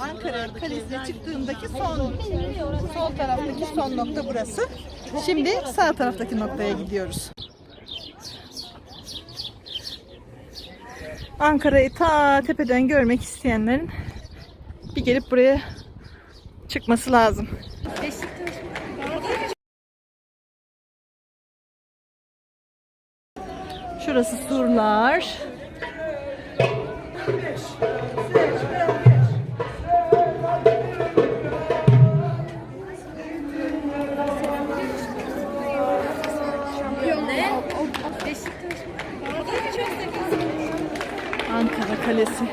Ankara Kalesi'ne çıktığımdaki son sol taraftaki son nokta burası. Şimdi sağ taraftaki noktaya gidiyoruz. Ankara'yı ta tepeden görmek isteyenlerin bir gelip buraya çıkması lazım. Şurası surlar. Ankara Kalesi.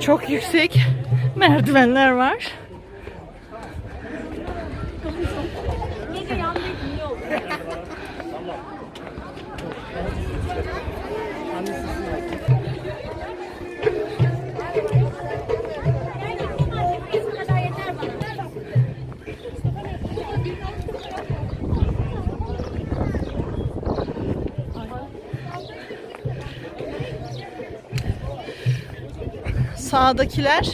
Çok yüksek merdivenler var. Sağdakiler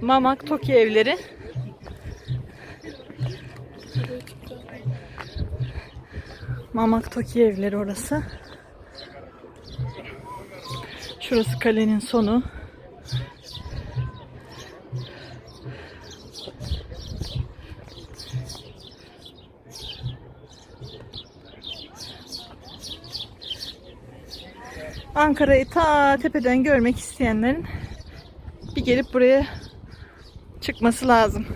Mamak Toki evleri. Mamak Toki evleri orası. Şurası kalenin sonu. Ankara'yı ta tepeden görmek isteyenlerin bir gelip buraya çıkması lazım.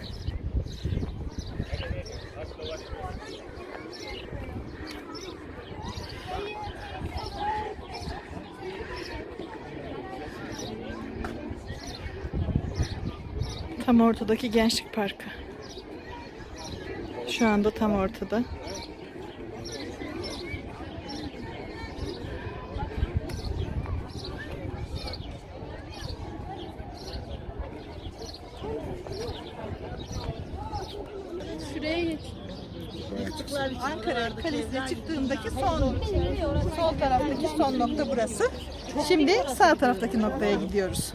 Tam ortadaki Gençlik Parkı. Şu anda tam ortada. Geç. Ankara Kalesi'ne çıktığımdaki son sol taraftaki son nokta burası. Şimdi sağ taraftaki noktaya gidiyoruz.